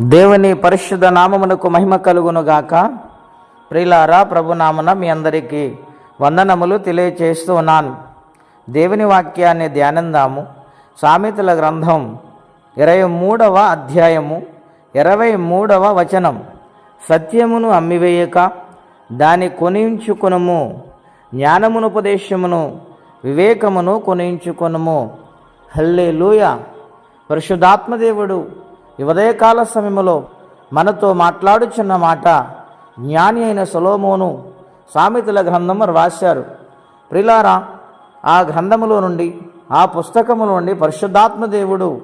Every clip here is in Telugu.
దేవుని పరిశుద్ధ నామమునకు మహిమ కలుగునుగాక. ప్రిలారా ప్రభునామన మీ అందరికీ వందనములు తెలియచేస్తూ ఉన్నాను. దేవుని వాక్యాన్ని ధ్యానందాము. సామెతల గ్రంథం ఇరవై మూడవ అధ్యాయము ఇరవై మూడవ వచనం. సత్యమును అమ్మివేయక దాని కొనించుకొనుము. జ్ఞానమునుపదేశమును వివేకమును కొనించుకొనుము. హల్లే పరిశుద్ధాత్మదేవుడు ఉదయకాల సమయంలో మనతో మాట్లాడుచున్న మాట జ్ఞాని అయిన సొలోమోను సామెతల గ్రంథం రాశారు. ప్రిలారా ఆ గ్రంథములో నుండి ఆ పుస్తకములో నుండి పరిశుద్ధాత్మదేవుడు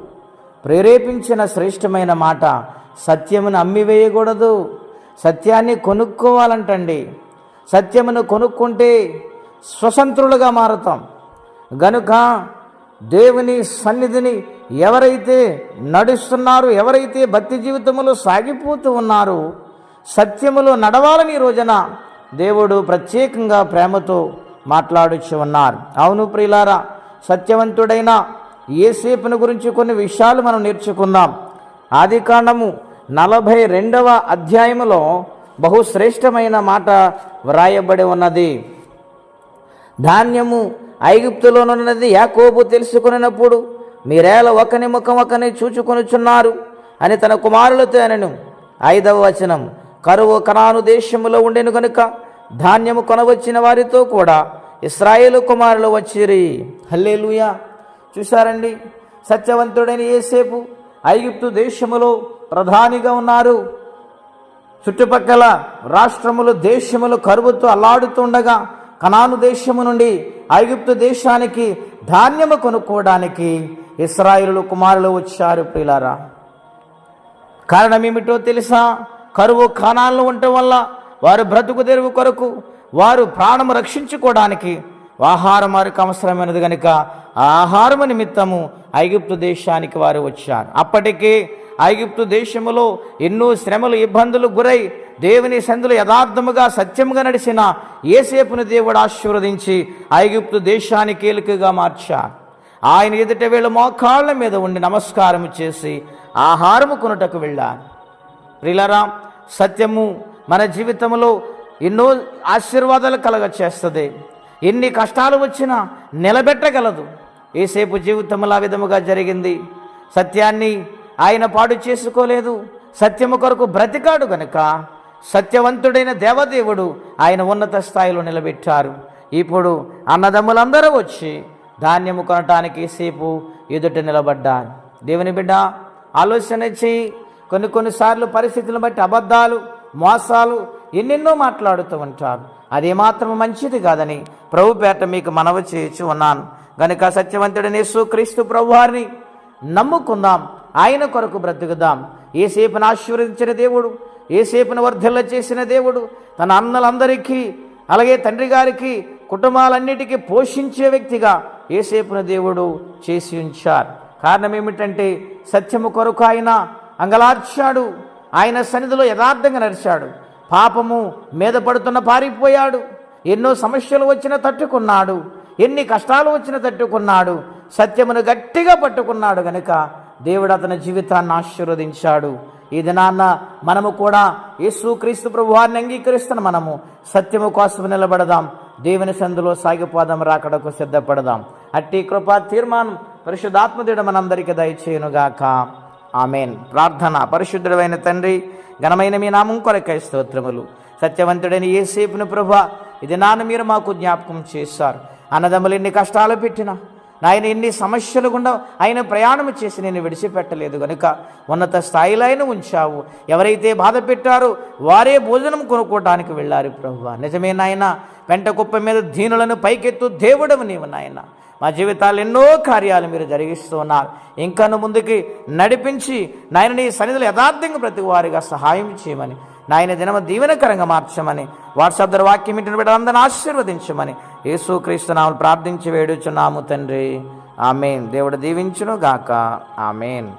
ప్రేరేపించిన శ్రేష్టమైన మాట సత్యమును అమ్మివేయకూడదు సత్యాన్ని కొనుక్కోవాలంటండి. సత్యమును కొనుక్కుంటే స్వతంత్రులుగా మారుతాం. గనుక దేవుని సన్నిధిని ఎవరైతే నడుస్తున్నారు ఎవరైతే భక్తి జీవితంలో సాగిపోతూ ఉన్నారు సత్యములో నడవాలని ఈ రోజున దేవుడు ప్రత్యేకంగా ప్రేమతో మాట్లాడుచు ఉన్నారు. అవును ప్రియులారా సత్యవంతుడైన ఏసేపుని గురించి కొన్ని విషయాలు మనం నేర్చుకుందాం. ఆది కాండము నలభై రెండవ అధ్యాయములో బహుశ్రేష్టమైన మాట వ్రాయబడి ఉన్నది. ధాన్యము ఐగుప్తులోనున్నది యాకోబు తెలుసుకున్నప్పుడు మీరేళ ఒకని ముఖం ఒకని చూచుకొనుచున్నారు అని తన కుమారులతో అనను. ఐదవ వచనం కరువు కనాను దేశములో ఉండెను కనుక ధాన్యము కొనవచ్చిన వారితో కూడా ఇస్రాయేలు కుమారులు వచ్చిరి. హల్లేలుయా. చూశారండి? సత్యవంతుడైన ఏసేపు ఐగుప్తు దేశములో ప్రధానిగా ఉన్నారు. చుట్టుపక్కల రాష్ట్రములు దేశములు కరువుతో అల్లాడుతుండగా కనాను దేశము నుండి ఐగుప్తు దేశానికి ధాన్యము కొనుక్కోవడానికి ఇస్రాయిలు కుమారులు వచ్చారు ప్రియులారా. కారణం ఏమిటో తెలుసా? కరువు కానాల్లో ఉండటం వల్ల వారు బ్రతుకు తెరువు కొరకు వారు ప్రాణము రక్షించుకోవడానికి ఆహారం వారికి అవసరమైనది కనుక ఆ ఆహారము నిమిత్తము ఐగుప్తు దేశానికి వారు వచ్చారు. అప్పటికే ఐగుప్తు దేశములో ఎన్నో శ్రమలు ఇబ్బందులు గురై దేవుని సందులు యథార్థముగా సత్యముగా నడిచిన ఏసేపుని దేవుడు ఆశీర్వదించి ఐగుప్తు దేశానికి ఏలికగా మార్చారు ఆయన ఎదుట వీళ్ళ మోకాళ్ళ మీద ఉండి నమస్కారం చేసి ఆహారము కొనుటకు వెళ్ళాను ప్రిలరా సత్యము మన జీవితంలో ఎన్నో ఆశీర్వాదాలు కలగ చేస్తుంది. ఎన్ని కష్టాలు వచ్చినా నిలబెట్టగలదు. ఏసేపు జీవితంలో ఆ విధముగా జరిగింది. సత్యాన్ని ఆయన పాడు చేసుకోలేదు. సత్యము కొరకు బ్రతికాడు గనుక సత్యవంతుడైన దేవదేవుడు ఆయన ఉన్నత స్థాయిలో నిలబెట్టారు. ఇప్పుడు అన్నదమ్ములందరూ వచ్చి ధాన్యము కొనటానికి సేపు ఎదుట నిలబడ్డాను. దేవుని బిడ్డ ఆలోచన చేయి కొన్ని కొన్నిసార్లు పరిస్థితులను బట్టి అబద్ధాలు మోసాలు ఎన్నెన్నో మాట్లాడుతూ ఉంటారు. అదేమాత్రం మంచిది కాదని ప్రభుపేట మీకు మనవి చేయొచ్చు ఉన్నాను. గనుక సత్యవంతుడని క్రీస్తు ప్రభువారిని నమ్ముకుందాం. ఆయన కొరకు బ్రతుకుదాం. ఏసేపును ఆశీర్వదించిన దేవుడు ఏసేపును వర్ధిల్ల చేసిన దేవుడు తన అన్నలందరికీ అలాగే తండ్రి గారికి కుటుంబాలన్నిటికీ పోషించే వ్యక్తిగా ఏసేపున దేవుడు చేసి ఉంచారు. కారణం ఏమిటంటే సత్యము కొరకు ఆయన అంగలార్చాడు. ఆయన సన్నిధిలో యథార్థంగా నడిచాడు. పాపము మీద పడుతున్న పారిపోయాడు. ఎన్నో సమస్యలు వచ్చిన తట్టుకున్నాడు. ఎన్ని కష్టాలు వచ్చిన తట్టుకున్నాడు. సత్యమును గట్టిగా పట్టుకున్నాడు గనుక దేవుడు అతని జీవితాన్ని ఆశీర్వదించాడు. ఈ దినాన్న మనము కూడా యేసు క్రీస్తు ప్రభువారిని అంగీకరిస్తున్న మనము సత్యము కోసం నిలబడదాం. దేవుని సందులో సాగిపోదాం రాకడకు సిద్ధపడదాం. అట్టి కృపా తీర్మానం పరిశుద్ధాత్మదేవుడు మనందరికీ దయచేయునుగాక. ఆమెన్. ప్రార్థన. పరిశుద్ధుడైన తండ్రి ఘనమైన మీ నామం కొరకై స్తోత్రములు. సత్యవంతుడైన ఏసేపుని ప్రభా ఇది నాన్న మీరు మాకు జ్ఞాపకం చేశారు. అన్నదమ్ములు ఎన్ని కష్టాలు పెట్టినా నాయన ఎన్ని సమస్యలు గుండా ఆయన ప్రయాణం చేసి నేను విడిచిపెట్టలేదు కనుక ఉన్నత స్థాయిలో ఆయన ఉంచావు. ఎవరైతే బాధ పెట్టారో వారే భోజనం కొనుక్కోవడానికి వెళ్ళారు ప్రభు. నిజమే నాయన పెంట కుప్ప మీద దీనులను పైకెత్తు దేవుడము నీవు నాయన. మా జీవితాలు ఎన్నో కార్యాలు మీరు జరిగిస్తూ ఉన్నారు ఇంకను ముందుకి నడిపించి నాయన నీ సన్నిధులు యథార్థంగా ప్రతి వారిగా సహాయం చేయమని నాయన దినమ దీవెనకరంగా మార్చమని వాట్సాప్ ద్వారా వాక్యం ఇంటిని బిడ్డలందరిని ఆశీర్వదించమని యేసుక్రీస్తునామలు ప్రార్థించి వేడుచున్నాము తండ్రి. ఆమెన్. దేవుడు దీవించును గాక ఆమెన్.